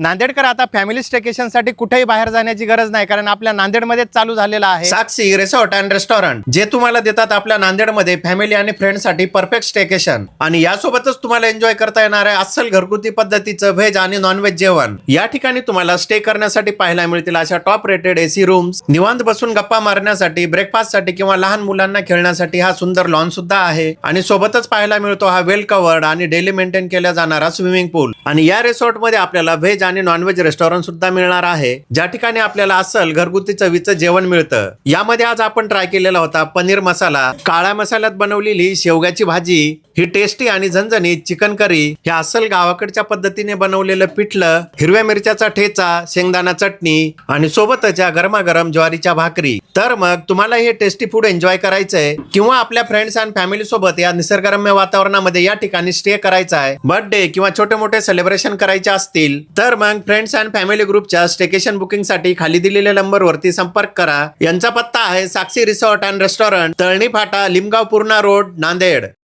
नांदेडकर आता फॅमिली स्टेकेशनसाठी कुठेही बाहेर जाण्याची गरज नाही कारण आपल्या नांदेडमध्ये चालू झालेला आहे. साक्षी रिसॉर्ट अँड रेस्टॉरंट जे तुम्हाला देतात आपल्या नांदेडमध्ये फॅमिली आणि फ्रेंडसाठी परफेक्ट स्टेकेशन आणि यासोबतच तुम्हाला एन्जॉय करता येणार आहे अस्सल घरगुती पद्धतीचं व्हेज आणि नॉनव्हेज जेवण. या ठिकाणी तुम्हाला स्टे करण्यासाठी पाहायला मिळतील अशा टॉप रेटेड एसी रूम्स निवांत बसून गप्पा मारण्यासाठी ब्रेकफास्टसाठी किंवा लहान मुलांना खेळण्यासाठी हा सुंदर लॉन सुद्धा आहे. आणि सोबतच पाहायला मिळतो हा वेल कवर्ड आणि डेली मेंटेन केला जाणारा स्विमिंग पूल आणि या रिसॉर्टमध्ये आपल्याला व्हेज आणि नॉनव्हेज रेस्टॉरंट सुद्धा मिळणार आहे. ज्या ठिकाणी आपल्याला असल घरगुती चवीचं जेवण मिळतं. यामध्ये आज आपण ट्राय केलेला होता पनीर मसाला. काळ्या मसाल्यात बनवलेली शेवग्याची भाजी ही टेस्टी आणि झणझणीत चिकन करी हे अस्सल गावाकडच्या पद्धतीने बनवलेलं पिठलं हिरव्या मिरच्याचा ठेचा शेंगदाणा चटणी आणि सोबतच या गरमागरम ज्वारीच्या भाकरी. तर मग तुम्हाला हे टेस्टी फूड एन्जॉय करायचंय किंवा आपल्या फ्रेंड्स अँड फॅमिली सोबत या निसर्गरम्य वातावरणामध्ये या ठिकाणी स्टे करायचा आहे बर्थडे किंवा छोटे मोठे सेलिब्रेशन करायचे असतील तर मग फ्रेंड्स अँड फॅमिली ग्रुपच्या स्टेकेशन बुकिंगसाठी खाली दिलेल्या नंबरवरती संपर्क करा. यांचा पत्ता आहे Sakshi resort and restaurant Talni Phata Limgaon Purna road Nanded.